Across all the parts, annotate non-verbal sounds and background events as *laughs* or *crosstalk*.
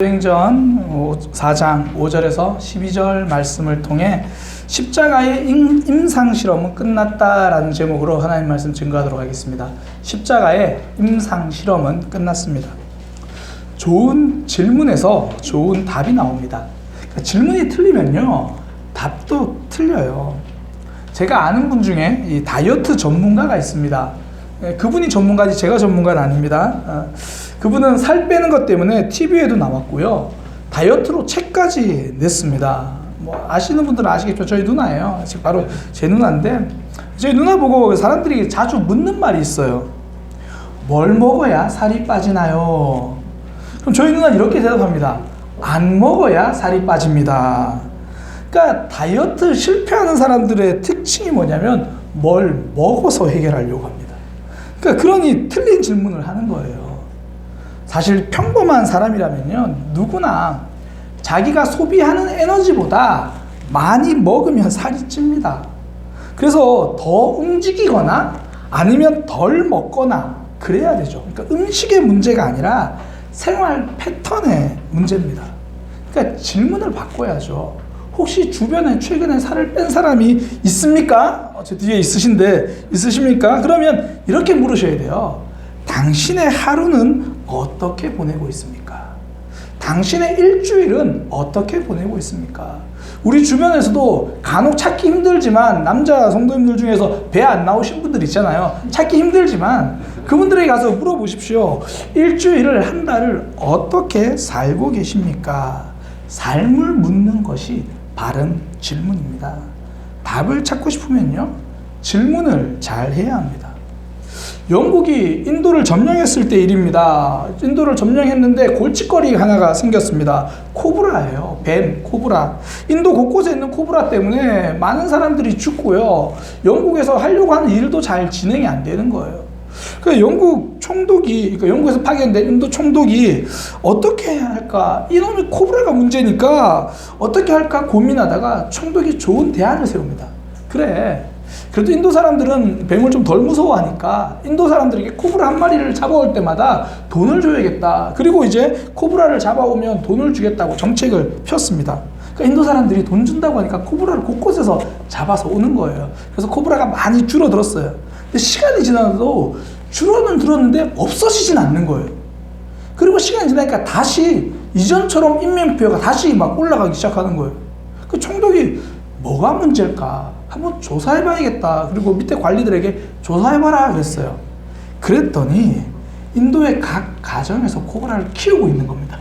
사도행전 4장 5절에서 12절 말씀을 통해 십자가의 임- 임상 실험은 끝났다라는 제목으로 하나님 말씀 증거하도록 하겠습니다. 십자가의 임상 실험은 끝났습니다. 좋은 질문에서 좋은 답이 나옵니다. 그러니까 질문이 틀리면요, 답도 틀려요. 제가 아는 분 중에 이 다이어트 전문가가 있습니다. 예, 그분이 전문가지 제가 전문가는 아닙니다. 어, 그분은 살 빼는 것 때문에 TV에도 나왔고요. 다이어트로 책까지 냈습니다. 뭐 아시는 분들은 아시겠죠. 저희 누나예요. 바로 제 누나인데 저희 누나 보고 사람들이 자주 묻는 말이 있어요. 뭘 먹어야 살이 빠지나요? 그럼 저희 누나는 이렇게 대답합니다. 안 먹어야 살이 빠집니다. 그러니까 다이어트 실패하는 사람들의 특징이 뭐냐면 뭘 먹어서 해결하려고 합니다. 그러니까 그러니 틀린 질문을 하는 거예요. 사실 평범한 사람이라면요, 누구나 자기가 소비하는 에너지보다 많이 먹으면 *laughs* 살이 찝니다. 그래서 더 움직이거나 아니면 덜 먹거나 그래야 되죠. 그러니까 음식의 문제가 아니라 생활 패턴의 문제입니다. 그러니까 질문을 바꿔야죠. 혹시 주변에 최근에 살을 뺀 사람이 있습니까? 어, 제 뒤에 있으신데 있으십니까? 그러면 이렇게 물으셔야 돼요. 당신의 하루는 어떻게 보내고 있습니까? 당신의 일주일은 어떻게 보내고 있습니까? 우리 주변에서도 간혹 찾기 힘들지만 남자 성도님들 중에서 배 안 나오신 분들 있잖아요. 찾기 힘들지만 그분들에게 가서 물어보십시오. 일주일을 한 달을 어떻게 살고 계십니까? 삶을 묻는 것이 바른 질문입니다. 답을 찾고 싶으면요. 질문을 잘 해야 합니다. 영국이 인도를 점령했을 때 일입니다. 인도를 점령했는데 골칫거리 하나가 생겼습니다. 코브라예요. 뱀, 코브라. 인도 곳곳에 있는 코브라 때문에 많은 사람들이 죽고요. 영국에서 하려고 하는 일도 잘 진행이 안 되는 거예요. 그 영국 총독이, 그러니까 영국에서 파견된 인도 총독이 어떻게 해야 할까? 이놈의 코브라가 문제니까 어떻게 할까 고민하다가 총독이 좋은 대안을 세웁니다. 그래. 그래도 인도 사람들은 뱀을 좀 덜 무서워하니까 인도 사람들에게 코브라 한 마리를 잡아올 때마다 돈을 줘야겠다. 그리고 이제 코브라를 잡아오면 돈을 주겠다고 정책을 폈습니다. 그러니까 인도 사람들이 돈 준다고 하니까 코브라를 곳곳에서 잡아서 오는 거예요. 그래서 코브라가 많이 줄어들었어요. 근데 시간이 지나도 줄어는 들었는데 없어지진 않는 거예요. 그리고 시간이 지나니까 다시 이전처럼 인명표가 다시 막 올라가기 시작하는 거예요. 그 총독이 뭐가 문제일까? 한번 조사해봐야겠다. 그리고 밑에 관리들에게 조사해봐라 그랬어요. 그랬더니 인도의 각 가정에서 코브라를 키우고 있는 겁니다.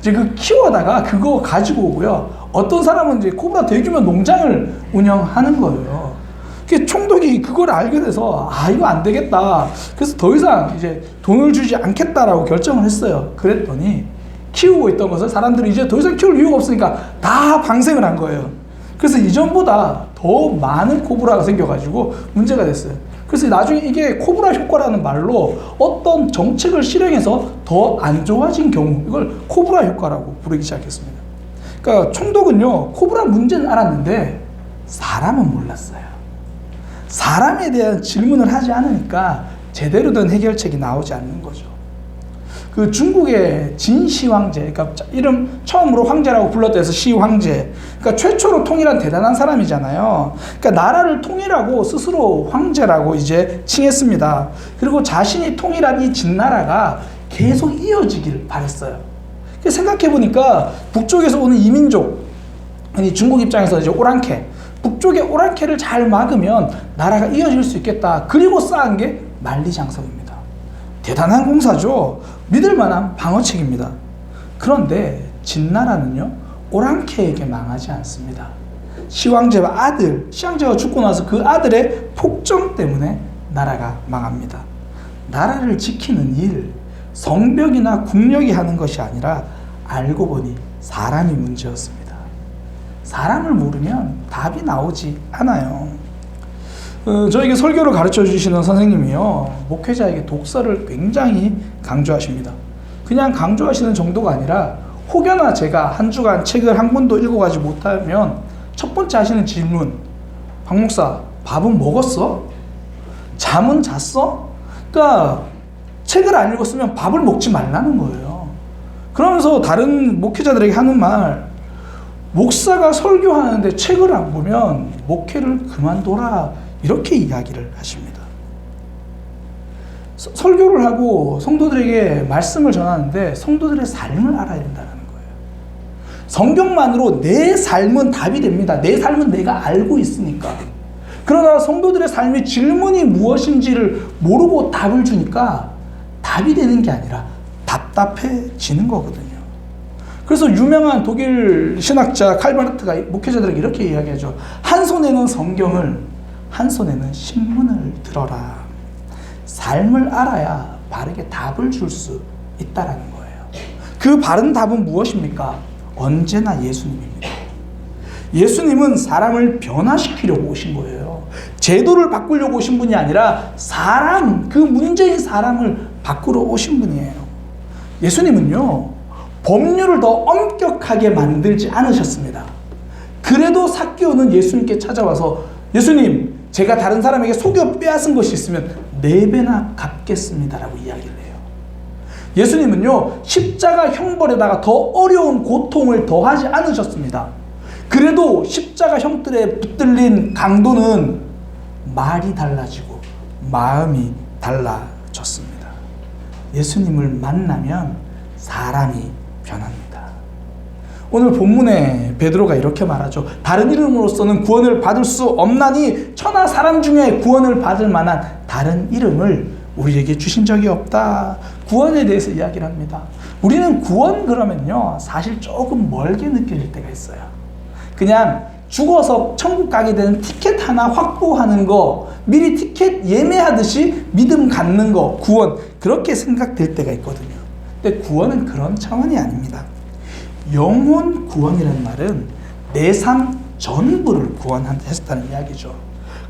이제 그 키워다가 그거 가지고 오고요. 어떤 사람은 이제 코브라 대규모 농장을 운영하는 거예요. 그 총독이 그걸 알게 돼서 아 이거 안 되겠다. 그래서 더 이상 이제 돈을 주지 않겠다라고 결정을 했어요. 그랬더니 키우고 있던 것을 사람들이 이제 더 이상 키울 이유가 없으니까 다 방생을 한 거예요. 그래서 이전보다 더 많은 코브라가 생겨가지고 문제가 됐어요. 그래서 나중에 이게 코브라 효과라는 말로 어떤 정책을 실행해서 더 안 좋아진 경우 이걸 코브라 효과라고 부르기 시작했습니다. 그러니까 총독은요 코브라 문제는 알았는데 사람은 몰랐어요. 사람에 대한 질문을 하지 않으니까 제대로 된 해결책이 나오지 않는 거죠. 그 중국의 진시 황제, 그러니까 이름 처음으로 황제라고 불렀다 해서 시 황제. 그러니까 최초로 통일한 대단한 사람이잖아요. 그러니까 나라를 통일하고 스스로 황제라고 이제 칭했습니다. 그리고 자신이 통일한 이 진나라가 계속 이어지기를 바랬어요. 생각해 보니까 북쪽에서 오는 이민족, 아니 중국 입장에서 이제 오랑캐, 북쪽의 오랑캐를 잘 막으면 나라가 이어질 수 있겠다. 그리고 쌓은 게 만리장성입니다. 대단한 공사죠. 믿을 만한 방어책입니다. 그런데 진나라는요, 오랑캐에게 망하지 않습니다. 시황제와 아들, 시황제가 죽고 나서 그 아들의 폭정 때문에 나라가 망합니다. 나라를 지키는 일, 성벽이나 국력이 하는 것이 아니라 알고 보니 사람이 문제였습니다. 사람을 모르면 답이 나오지 않아요. 어, 저에게 설교를 가르쳐 주시는 선생님이요. 목회자에게 독서를 굉장히 강조하십니다. 그냥 강조하시는 정도가 아니라 혹여나 제가 한 주간 책을 한 권도 읽어가지 못하면 첫 번째 하시는 질문 박 목사 밥은 먹었어? 잠은 잤어? 그러니까 책을 안 읽었으면 밥을 먹지 말라는 거예요. 그러면서 다른 목회자들에게 하는 말, 목사가 설교하는데 책을 안 보면 목회를 그만둬라. 이렇게 이야기를 하십니다. 서- 설교를 하고 성도들에게 말씀을 전하는데 성도들의 삶을 알아야 된다는 거예요. 성경만으로 내 삶은 답이 됩니다. 내 삶은 내가 알고 있으니까. 그러나 성도들의 삶의 질문이 무엇인지를 모르고 답을 주니까 답이 되는 게 아니라 답답해지는 거거든요. 그래서 유명한 독일 신학자 칼바르트가 목회자들에게 이렇게 이야기하죠. 한 손에는 성경을, 한 손에는 신문을 들어라. 삶을 알아야 바르게 답을 줄 수 있다라는 거예요. 그 바른 답은 무엇입니까? 언제나 예수님입니다. 예수님은 사람을 변화시키려고 오신 거예요. 제도를 바꾸려고 오신 분이 아니라 사람, 그 문제인 사람을 바꾸러 오신 분이에요. 예수님은요, 법률을 더 엄격하게 만들지 않으셨습니다. 그래도 사기오는 예수님께 찾아와서 예수님, 제가 다른 사람에게 속여 빼앗은 것이 있으면 네 배나 갚겠습니다라고 이야기를 해요. 예수님은요, 십자가 형벌에다가 더 어려운 고통을 더하지 않으셨습니다. 그래도 십자가 형틀에 붙들린 강도는 말이 달라지고 마음이 달라졌습니다. 예수님을 만나면 사람이 변합니다. 오늘 본문에 베드로가 이렇게 말하죠. 다른 이름으로서는 구원을 받을 수 없나니 천하 사람 중에 구원을 받을 만한 다른 이름을 우리에게 주신 적이 없다. 구원에 대해서 이야기를 합니다. 우리는 구원 그러면요. 사실 조금 멀게 느껴질 때가 있어요. 그냥 죽어서 천국 가게 되는 티켓 하나 확보하는 거, 미리 티켓 예매하듯이 믿음 갖는 거, 구원, 그렇게 생각될 때가 있거든요. 근데 구원은 그런 차원이 아닙니다. 영혼 구원이라는 말은 내 삶 전부를 구원했다는 이야기죠.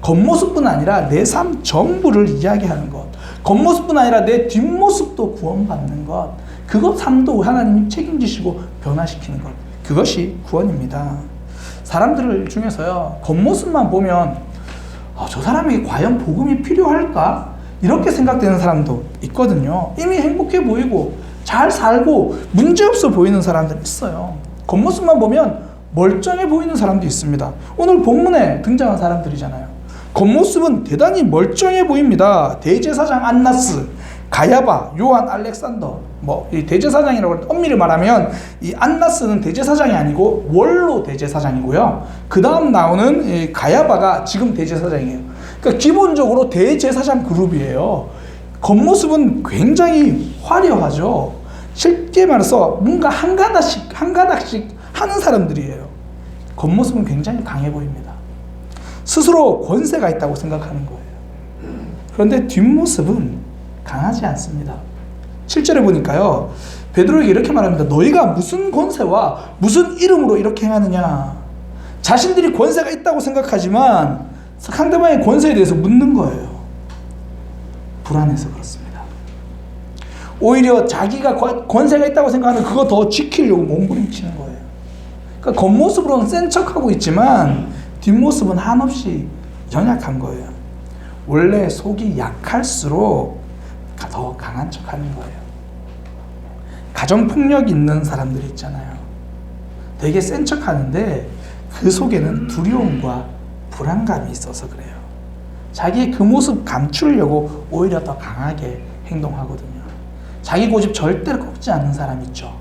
겉모습뿐 아니라 내 삶 전부를 이야기하는 것. 겉모습뿐 아니라 내 뒷모습도 구원받는 것. 그것 삶도 하나님이 책임지시고 변화시키는 것. 그것이 구원입니다. 사람들 중에서요, 겉모습만 보면, 아, 저 사람에게 과연 복음이 필요할까? 이렇게 생각되는 사람도 있거든요. 이미 행복해 보이고, 잘 살고, 문제없어 보이는 사람들 있어요. 겉모습만 보면 멀쩡해 보이는 사람도 있습니다. 오늘 본문에 등장한 사람들이잖아요. 겉모습은 대단히 멀쩡해 보입니다. 대제사장 안나스, 가야바, 요한 알렉산더, 뭐 이 대제사장이라고 엄밀히 말하면 이 안나스는 대제사장이 아니고 원로 대제사장이고요. 그 다음 나오는 이 가야바가 지금 대제사장이에요. 그러니까 기본적으로 대제사장 그룹이에요. 겉모습은 굉장히 화려하죠. 쉽게 말해서 뭔가 한 가닥씩 한 가닥씩 하는 사람들이에요. 겉모습은 굉장히 강해 보입니다. 스스로 권세가 있다고 생각하는 거예요. 그런데 뒷모습은 강하지 않습니다. 7절에 보니까요. 베드로에게 이렇게 말합니다. 너희가 무슨 권세와 무슨 이름으로 이렇게 행하느냐? 자신들이 권세가 있다고 생각하지만 상대방의 권세에 대해서 묻는 거예요. 불안해서 그렇습니다. 오히려 자기가 권- 권세가 있다고 생각하는 그거 더 지키려고 몸부림치는 거예요. 그러니까 겉모습으로는 센 척하고 있지만 뒷모습은 한없이 연약한 거예요. 원래 속이 약할수록 더 강한 척 하는 거예요. 가정 폭력 있는 사람들 있잖아요. 되게 센 척 하는데 그 속에는 두려움과 불안감이 있어서 그래요. 자기 그 모습 감추려고 오히려 더 강하게 행동하거든요. 자기 고집 절대로 꺾지 않는 사람 있죠.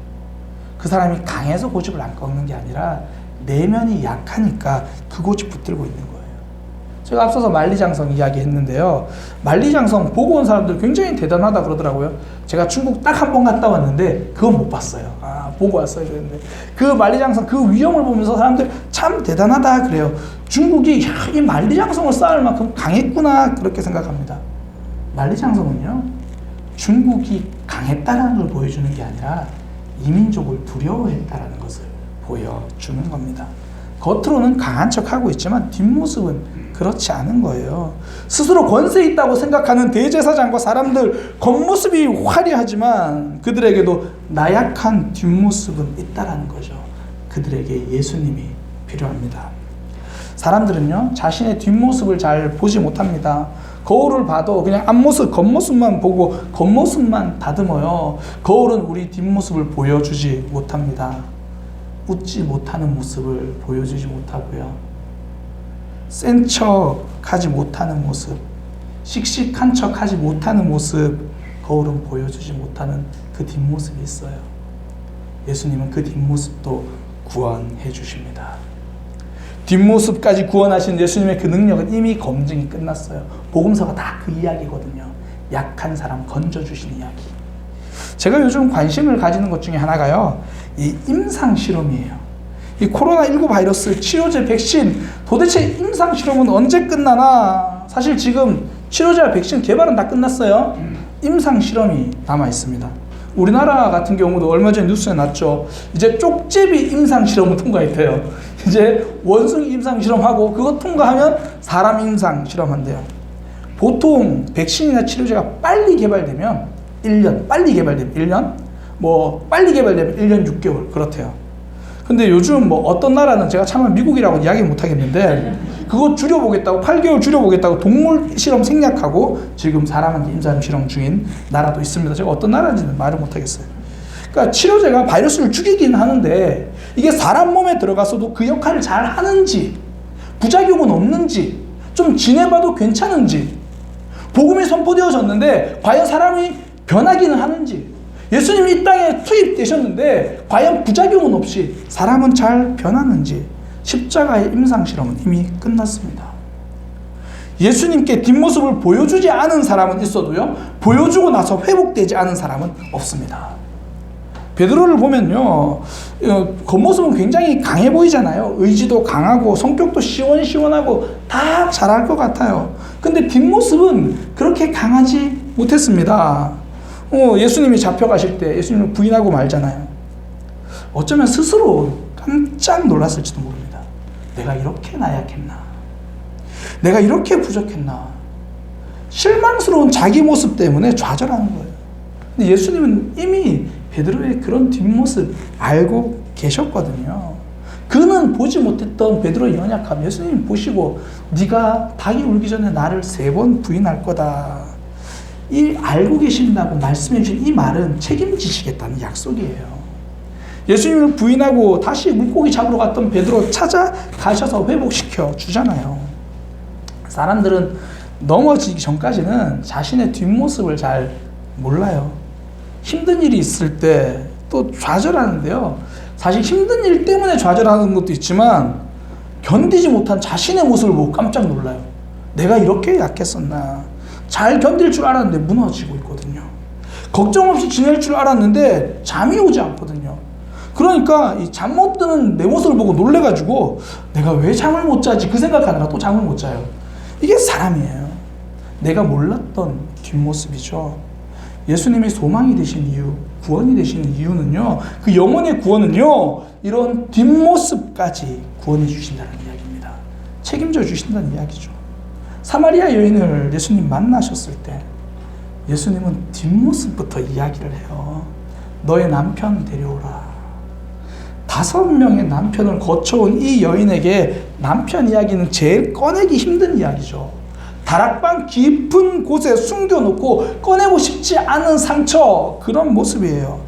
그 사람이 강해서 고집을 안 꺾는 게 아니라 내면이 약하니까 그 고집 붙들고 있는 거예요. 제가 앞서서 만리장성 이야기했는데요. 만리장성 보고 온 사람들 굉장히 대단하다 그러더라고요. 제가 중국 딱 한 번 갔다 왔는데 그건 못 봤어요. 아 보고 왔어야 되는데 그 만리장성 그 위험을 보면서 사람들 참 대단하다 그래요. 중국이 야, 이 만리장성을 쌓을 만큼 강했구나 그렇게 생각합니다. 만리장성은요 중국이 강했다라는 걸 보여주는 게 아니라 이민족을 두려워했다라는 것을 보여주는 겁니다. 겉으로는 강한 척 하고 있지만 뒷모습은 그렇지 않은 거예요. 스스로 권세 있다고 생각하는 대제사장과 사람들 겉모습이 화려하지만 그들에게도 나약한 뒷모습은 있다라는 거죠. 그들에게 예수님이 필요합니다. 사람들은요 자신의 뒷모습을 잘 보지 못합니다. 거울을 봐도 그냥 앞모습, 겉모습만 보고 겉모습만 다듬어요. 거울은 우리 뒷모습을 보여주지 못합니다. 웃지 못하는 모습을 보여주지 못하고요. 센 척 하지 못하는 모습, 씩씩한 척 하지 못하는 모습, 거울은 보여주지 못하는 그 뒷모습이 있어요. 예수님은 그 뒷모습도 구원해 주십니다. 뒷모습까지 구원하신 예수님의 그 능력은 이미 검증이 끝났어요. 복음서가 다 그 이야기거든요. 약한 사람 건져주신 이야기. 제가 요즘 관심을 가지는 것 중에 하나가요. 이 임상 실험이에요. 이 코로나19 바이러스 치료제 백신 도대체 임상 실험은 언제 끝나나? 사실 지금 치료제와 백신 개발은 다 끝났어요. 임상 실험이 남아 있습니다. 우리나라 같은 경우도 얼마 전에 뉴스에 났죠. 이제 쪽제비 임상 실험을 통과했대요. *laughs* 이제 원숭이 임상 실험하고 그거 통과하면 사람 임상 실험한대요. 보통 백신이나 치료제가 빨리 개발되면 1년, 빨리 개발되면 1년, 뭐 빨리 개발되면 1년 6개월 그렇대요. 근데 요즘 뭐 어떤 나라는 제가 참아 미국이라고 이야기 못 하겠는데 그거 줄여보겠다고 8개월 줄여보겠다고 동물 실험 생략하고 지금 사람한테 임상 실험 중인 나라도 있습니다. 제가 어떤 나라인지는 말을 못 하겠어요. 그러니까 치료제가 바이러스를 죽이긴 하는데 이게 사람 몸에 들어가서도 그 역할을 잘 하는지 부작용은 없는지 좀 지내봐도 괜찮은지 복음이 선포되어졌는데 과연 사람이 변하기는 하는지 예수님이 이 땅에 투입되셨는데 과연 부작용은 없이 사람은 잘 변하는지 십자가의 임상 실험은 이미 끝났습니다. 예수님께 뒷모습을 보여주지 않은 사람은 있어도요 보여주고 나서 회복되지 않은 사람은 없습니다. 베드로를 보면요 어, 겉모습은 굉장히 강해 보이잖아요. 의지도 강하고 성격도 시원시원하고 다 잘할 것 같아요. 근데 뒷모습은 그렇게 강하지 못했습니다. 어, 예수님이 잡혀가실 때 예수님을 부인하고 말잖아요. 어쩌면 스스로 깜짝 놀랐을지도 모릅니다. 내가 이렇게 나약했나? 내가 이렇게 부족했나? 실망스러운 자기 모습 때문에 좌절하는 거예요. 근데 예수님은 이미 베드로의 그런 뒷모습 알고 계셨거든요. 그는 보지 못했던 베드로의 연약함 예수님이 보시고 네가 닭이 울기 전에 나를 세 번 부인할 거다. 이 알고 계신다고 말씀해 주신 이 말은 책임지시겠다는 약속이에요. 예수님을 부인하고 다시 물고기 잡으러 갔던 베드로 찾아가셔서 회복시켜 주잖아요. 사람들은 넘어지기 전까지는 자신의 뒷모습을 잘 몰라요. 힘든 일이 있을 때 또 좌절하는데요. 사실 힘든 일 때문에 좌절하는 것도 있지만 견디지 못한 자신의 모습을 보고 깜짝 놀라요. 내가 이렇게 약했었나. 잘 견딜 줄 알았는데 무너지고 있거든요. 걱정 없이 지낼 줄 알았는데 잠이 오지 않거든요. 그러니까 이잠못 드는 내 모습을 보고 놀래가지고 내가 왜 잠을 못 자지 그 생각하느라 또 잠을 못 자요. 이게 사람이에요. 내가 몰랐던 뒷모습이죠. 예수님이 소망이 되신 이유, 구원이 되시는 이유는요, 그 영혼의 구원은요, 이런 뒷모습까지 구원해 주신다는 이야기입니다. 책임져 주신다는 이야기죠. 사마리아 여인을 예수님 만나셨을 때, 예수님은 뒷모습부터 이야기를 해요. 너의 남편 데려오라. 다섯 명의 남편을 거쳐온 이 여인에게 남편 이야기는 제일 꺼내기 힘든 이야기죠. 다락방 깊은 곳에 숨겨놓고 꺼내고 싶지 않은 상처 그런 모습이에요.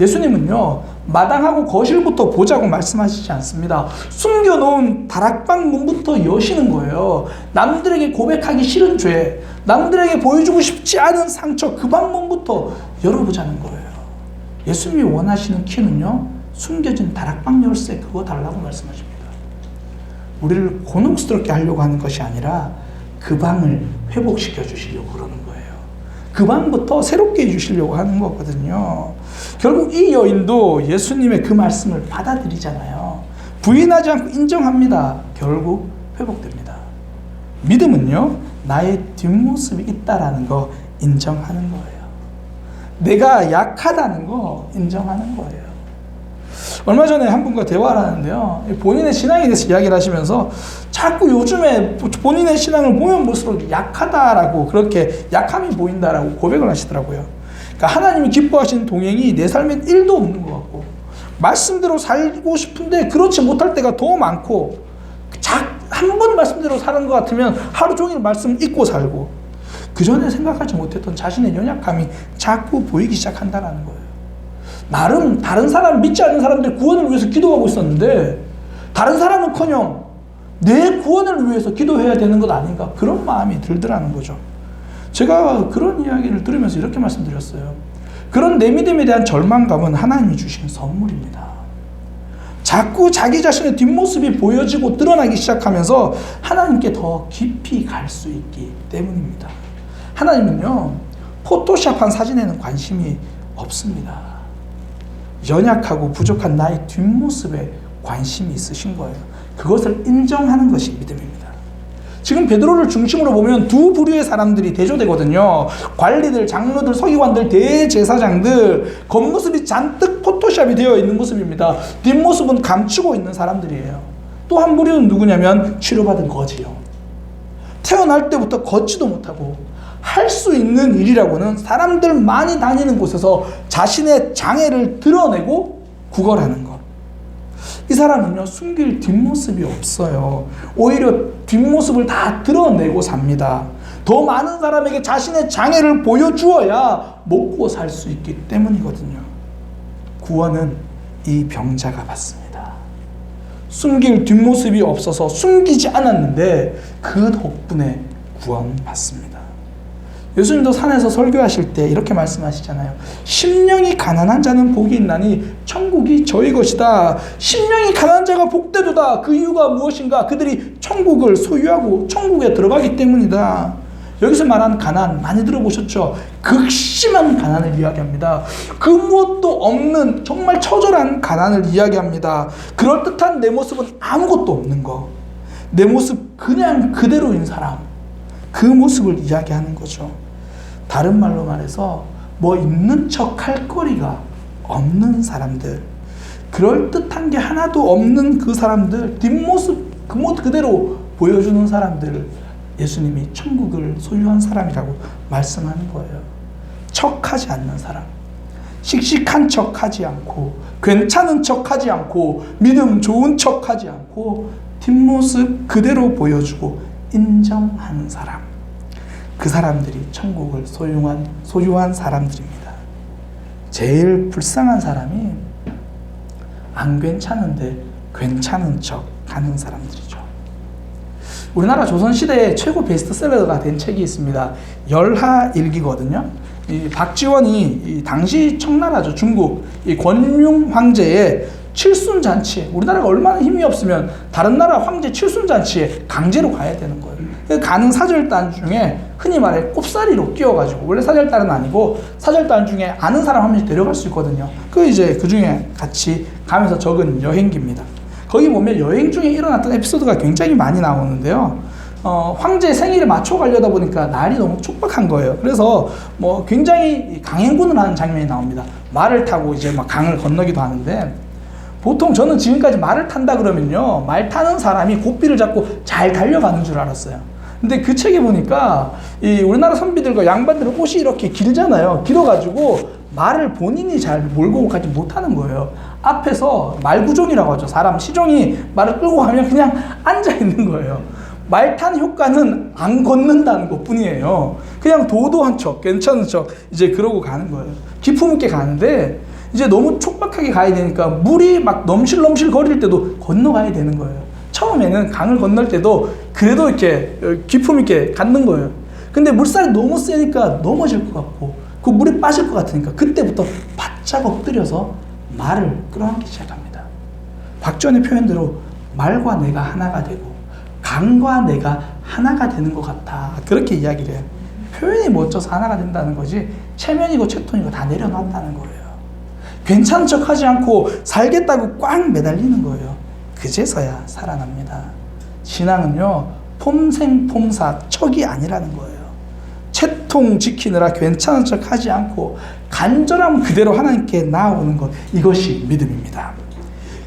예수님은요 마당하고 거실부터 보자고 말씀하시지 않습니다. 숨겨놓은 다락방 문부터 여시는 거예요. 남들에게 고백하기 싫은 죄, 남들에게 보여주고 싶지 않은 상처 그 방문부터 열어보자는 거예요. 예수님이 원하시는 키는요 숨겨진 다락방 열쇠 그거 달라고 말씀하십니다. 우리를 곤혹스럽게 하려고 하는 것이 아니라 그 방을 회복시켜 주시려고 그러는 거예요. 그 방부터 새롭게 해주시려고 하는 거거든요. 결국 이 여인도 예수님의 그 말씀을 받아들이잖아요. 부인하지 않고 인정합니다. 결국 회복됩니다. 믿음은요, 나의 뒷모습이 있다라는 거 인정하는 거예요. 내가 약하다는 거 인정하는 거예요. 얼마 전에 한 분과 대화를 하는데요. 본인의 신앙에 대해서 이야기를 하시면서 자꾸 요즘에 본인의 신앙을 보면 볼수록 약하다라고 그렇게 약함이 보인다라고 고백을 하시더라고요. 그러니까 하나님이 기뻐하시는 동행이 내 삶엔 1도 없는 것 같고 말씀대로 살고 싶은데 그렇지 못할 때가 더 많고 한 번 말씀대로 사는 것 같으면 하루 종일 말씀 잊고 살고 그 전에 생각하지 못했던 자신의 연약함이 자꾸 보이기 시작한다는 거예요. 나름 다른 사람 믿지 않는 사람들 구원을 위해서 기도하고 있었는데 다른 사람은커녕 내 구원을 위해서 기도해야 되는 것 아닌가 그런 마음이 들더라는 거죠. 제가 그런 이야기를 들으면서 이렇게 말씀드렸어요. 그런 내 믿음에 대한 절망감은 하나님이 주신 선물입니다. 자꾸 자기 자신의 뒷모습이 보여지고 드러나기 시작하면서 하나님께 더 깊이 갈 수 있기 때문입니다. 하나님은요, 포토샵한 사진에는 관심이 없습니다. 연약하고 부족한 나의 뒷모습에 관심이 있으신 거예요. 그것을 인정하는 것이 믿음입니다. 지금 베드로를 중심으로 보면 두 부류의 사람들이 대조되거든요. 관리들, 장로들, 서기관들, 대제사장들 겉모습이 잔뜩 포토샵이 되어 있는 모습입니다. 뒷모습은 감추고 있는 사람들이에요. 또 한 부류는 누구냐면 치료받은 거지요. 태어날 때부터 걷지도 못하고 할 수 있는 일이라고는 사람들 많이 다니는 곳에서 자신의 장애를 드러내고 구걸하는 것. 이 사람은요, 숨길 뒷모습이 없어요. 오히려 뒷모습을 다 드러내고 삽니다. 더 많은 사람에게 자신의 장애를 보여주어야 먹고 살 수 있기 때문이거든요. 구원은 이 병자가 받습니다. 숨길 뒷모습이 없어서 숨기지 않았는데 그 덕분에 구원받습니다. 예수님도 산에서 설교하실 때 이렇게 말씀하시잖아요. 심령이 가난한 자는 복이 있나니 천국이 저희 것이다. 심령이 가난한 자가 복되도다. 그 이유가 무엇인가? 그들이 천국을 소유하고 천국에 들어가기 때문이다. 여기서 말하는 가난 많이 들어보셨죠? 극심한 가난을 이야기합니다. 그 무엇도 없는 정말 처절한 가난을 이야기합니다. 그럴듯한 내 모습은 아무것도 없는 거. 내 모습 그냥 그대로인 사람. 그 모습을 이야기하는 거죠. 다른 말로 말해서 뭐 있는 척 할 거리가 없는 사람들. 그럴듯한 게 하나도 없는 그 사람들, 뒷모습 그 모습 그대로 보여주는 사람들. 예수님이 천국을 소유한 사람이라고 말씀하는 거예요. 척하지 않는 사람. 씩씩한 척 하지 않고 괜찮은 척 하지 않고 믿음 좋은 척 하지 않고 뒷모습 그대로 보여주고 인정하는 사람. 그 사람들이 천국을 소유한 소유한 사람들입니다. 제일 불쌍한 사람이 안 괜찮은데 괜찮은 척 하는 사람들이죠. 우리나라 조선시대의 최고 베스트셀러가 된 책이 있습니다. 열하일기거든요. 이 박지원이 이 당시 청나라죠. 중국 이 권융 황제의 칠순 잔치. 우리나라가 얼마나 힘이 없으면 다른 나라 황제 칠순 잔치에 강제로 가야 되는 거예요. 그 가는 사절단 중에 흔히 말해 꼽사리로 끼워가지고 원래 사절단은 아니고 사절단 중에 아는 사람 한 명씩 데려갈 수 있거든요. 그 이제 그 중에 같이 가면서 적은 여행기입니다. 거기 보면 여행 중에 일어났던 에피소드가 굉장히 많이 나오는데요. 어, 황제 생일에 맞춰 가려다 보니까 날이 너무 촉박한 거예요. 그래서 뭐 굉장히 강행군을 하는 장면이 나옵니다. 말을 타고 이제 막 강을 건너기도 하는데 보통 저는 지금까지 말을 탄다 그러면요. 말 타는 사람이 고삐를 잡고 잘 달려가는 줄 알았어요. 근데 그 책에 보니까 이 우리나라 선비들과 양반들은 옷이 이렇게 길잖아요. 길어가지고 말을 본인이 잘 몰고 가지 못하는 거예요. 앞에서 말구종이라고 하죠. 사람 시종이 말을 끌고 가면 그냥 *laughs* 앉아 있는 거예요. 말탄 효과는 안 걷는다는 것 뿐이에요. 그냥 도도한 척, 괜찮은 척, 이제 그러고 가는 거예요. 기품 있게 가는데, 이제 너무 촉박하게 가야 되니까 물이 막 넘실넘실 거릴 때도 건너가야 되는 거예요. 처음에는 강을 건널 때도 그래도 이렇게 기품 있게 갖는 거예요. 근데 물살이 너무 세니까 넘어질 것 같고, 그 물에 빠질 것 같으니까 그때부터 바짝 엎드려서 말을 끌어안기 시작합니다. 박전의 표현대로 말과 내가 하나가 되고 강과 내가 하나가 되는 것 같아. 그렇게 이야기를 해요. 표현이 멋져서 하나가 된다는 거지 체면이고 채톤이고 다 내려놨다는 거예요. 괜찮은 척 하지 않고 살겠다고 꽉 매달리는 거예요. 그제서야 살아납니다. 신앙은요, 폼생폼사 척이 아니라는 거예요. 채통 지키느라 괜찮은 척 하지 않고 간절함 그대로 하나님께 나아오는 것 이것이 믿음입니다.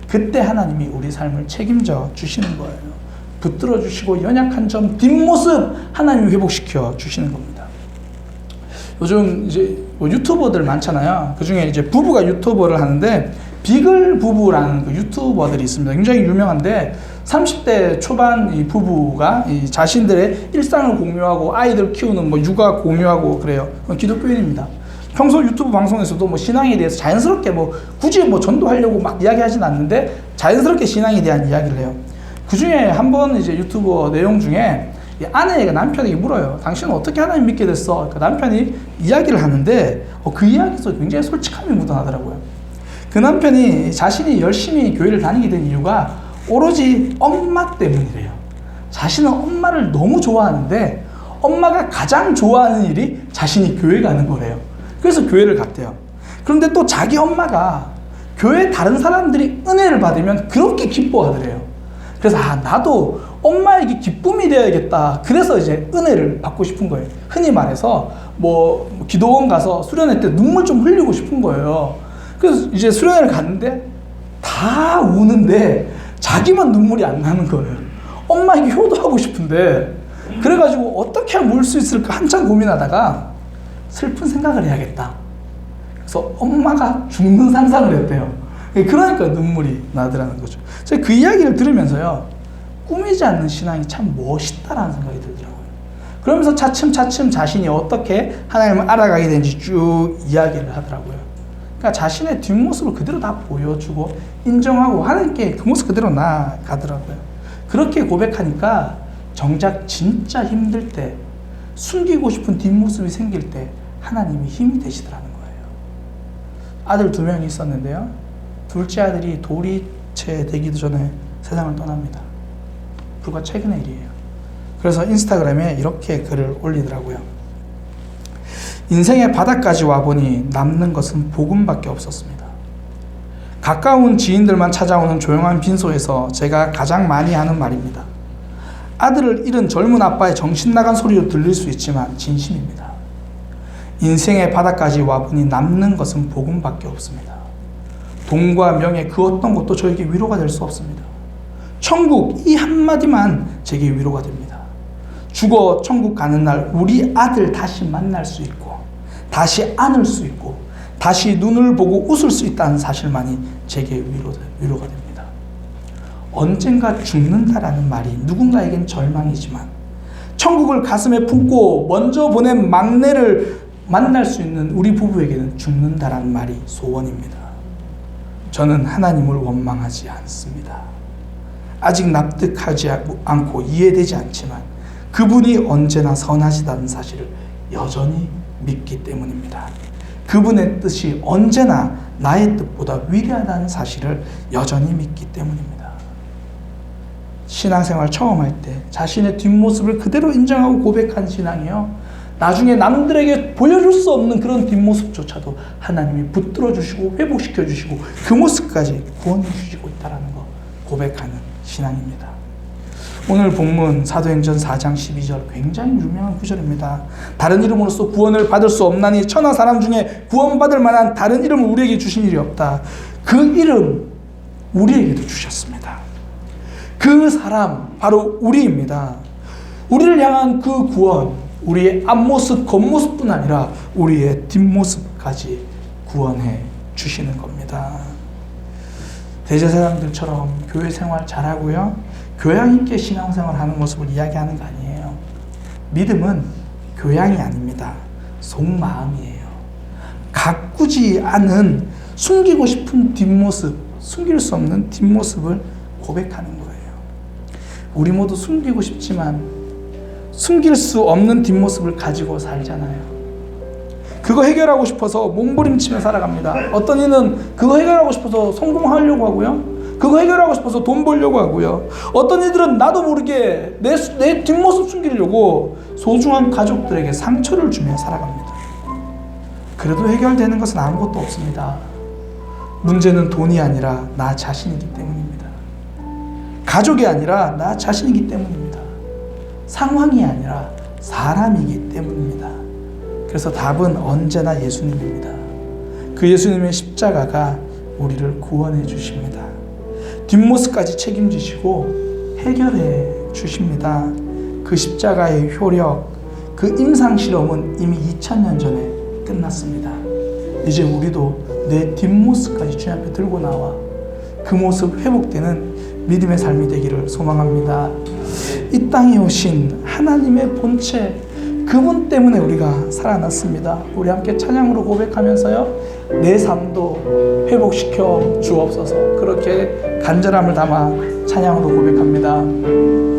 그때 하나님이 우리 삶을 책임져 주시는 거예요. 붙들어 주시고 연약한 점 뒷모습 하나님이 회복시켜 주시는 겁니다. 요즘 이제 뭐 유튜버들 많잖아요. 그 중에 이제 부부가 유튜버를 하는데 비글 부부라는 그 유튜버들이 있습니다. 굉장히 유명한데 30대 초반 이 부부가 이 자신들의 일상을 공유하고 아이들 키우는 뭐 육아 공유하고 그래요. 기독교인입니다. 평소 유튜브 방송에서도 뭐 신앙에 대해서 자연스럽게 뭐 굳이 뭐 전도하려고 막 이야기하진 않는데 자연스럽게 신앙에 대한 이야기를 해요. 그 중에 한 번 이제 유튜버 내용 중에 이 아내가 남편에게 물어요. 당신은 어떻게 하나님 믿게 됐어? 그 남편이 이야기를 하는데 어, 그 이야기에서 굉장히 솔직함이 묻어나더라고요. 그 남편이 자신이 열심히 교회를 다니게 된 이유가 오로지 엄마 때문이래요. 자신은 엄마를 너무 좋아하는데 엄마가 가장 좋아하는 일이 자신이 교회 가는 거래요. 그래서 교회를 갔대요. 그런데 또 자기 엄마가 교회 다른 사람들이 은혜를 받으면 그렇게 기뻐하더래요. 그래서 아 나도 엄마에게 기쁨이 되어야겠다. 그래서 이제 은혜를 받고 싶은 거예요. 흔히 말해서 뭐 기도원 가서 수련회 때 눈물 좀 흘리고 싶은 거예요. 그래서 이제 수련회를 갔는데 다 우는데 자기만 눈물이 안 나는 거예요. 엄마에게 효도하고 싶은데 그래가지고 어떻게 울 수 있을까 한참 고민하다가 슬픈 생각을 해야겠다. 그래서 엄마가 죽는 상상을 했대요. 그러니까 눈물이 나더라는 거죠. 제가 그 이야기를 들으면서요, 꾸미지 않는 신앙이 참 멋있다라는 생각이 들더라고요. 그러면서 차츰차츰 자신이 어떻게 하나님을 알아가게 되는지 쭉 이야기를 하더라고요. 그러니까 자신의 뒷모습을 그대로 다 보여주고 인정하고 하나님께 그 모습 그대로 나아가더라고요. 그렇게 고백하니까 정작 진짜 힘들 때 숨기고 싶은 뒷모습이 생길 때 하나님이 힘이 되시더라는 거예요. 아들 두 명이 있었는데요. 둘째 아들이 돌이체 되기도 전에 세상을 떠납니다. 불과 최근의 일이에요. 그래서 인스타그램에 이렇게 글을 올리더라고요. 인생의 바닥까지 와보니 남는 것은 복음밖에 없었습니다. 가까운 지인들만 찾아오는 조용한 빈소에서 제가 가장 많이 하는 말입니다. 아들을 잃은 젊은 아빠의 정신 나간 소리로 들릴 수 있지만 진심입니다. 인생의 바닥까지 와보니 남는 것은 복음밖에 없습니다. 돈과 명예 그 어떤 것도 저에게 위로가 될 수 없습니다. 천국 이 한마디만 제게 위로가 됩니다. 죽어 천국 가는 날 우리 아들 다시 만날 수 있고 다시 안을 수 있고 다시 눈을 보고 웃을 수 있다는 사실만이 제게 위로, 위로가 됩니다. 언젠가 죽는다라는 말이 누군가에겐 절망이지만 천국을 가슴에 품고 먼저 보낸 막내를 만날 수 있는 우리 부부에게는 죽는다라는 말이 소원입니다. 저는 하나님을 원망하지 않습니다. 아직 납득하지 않고 이해되지 않지만 그분이 언제나 선하시다는 사실을 여전히 믿기 때문입니다. 그분의 뜻이 언제나 나의 뜻보다 위대하다는 사실을 여전히 믿기 때문입니다. 신앙생활 처음 할 때 자신의 뒷모습을 그대로 인정하고 고백한 신앙이요. 나중에 남들에게 보여줄 수 없는 그런 뒷모습조차도 하나님이 붙들어 주시고 회복시켜 주시고 그 모습까지 구원해 주시고 있다라는 거 고백하는 신앙입니다. 오늘 본문 사도행전 4장 12절 굉장히 유명한 구절입니다. 다른 이름으로서 구원을 받을 수 없나니 천하 사람 중에 구원받을 만한 다른 이름을 우리에게 주신 일이 없다. 그 이름 우리에게도 주셨습니다. 그 사람 바로 우리입니다. 우리를 향한 그 구원 우리의 앞모습 겉모습뿐 아니라 우리의 뒷모습까지 구원해 주시는 겁니다. 대제사장들처럼 교회 생활 잘하고요. 교양 있게 신앙생활 하는 모습을 이야기하는 거 아니에요. 믿음은 교양이 아닙니다. 속마음이에요. 가꾸지 않은 숨기고 싶은 뒷모습, 숨길 수 없는 뒷모습을 고백하는 거예요. 우리 모두 숨기고 싶지만 숨길 수 없는 뒷모습을 가지고 살잖아요. 그거 해결하고 싶어서 몸부림치며 살아갑니다. 어떤 이는 그거 해결하고 싶어서 성공하려고 하고요. 그거 해결하고 싶어서 돈 벌려고 하고요. 어떤 이들은 나도 모르게 내, 내 뒷모습 숨기려고 소중한 가족들에게 상처를 주며 살아갑니다. 그래도 해결되는 것은 아무것도 없습니다. 문제는 돈이 아니라 나 자신이기 때문입니다. 가족이 아니라 나 자신이기 때문입니다. 상황이 아니라 사람이기 때문입니다. 그래서 답은 언제나 예수님입니다. 그 예수님의 십자가가 우리를 구원해 주십니다. 뒷모습까지 책임지시고 해결해 주십니다. 그 십자가의 효력, 그 임상 실험은 이미 2000년 전에 끝났습니다. 이제 우리도 내 뒷모습까지 주님 앞에 들고 나와 그 모습 회복되는 믿음의 삶이 되기를 소망합니다. 이 땅에 오신 하나님의 본체 그분 때문에 우리가 살아났습니다. 우리 함께 찬양으로 고백하면서요. 내 삶도 회복시켜 주옵소서. 그렇게 간절함을 담아 찬양으로 고백합니다.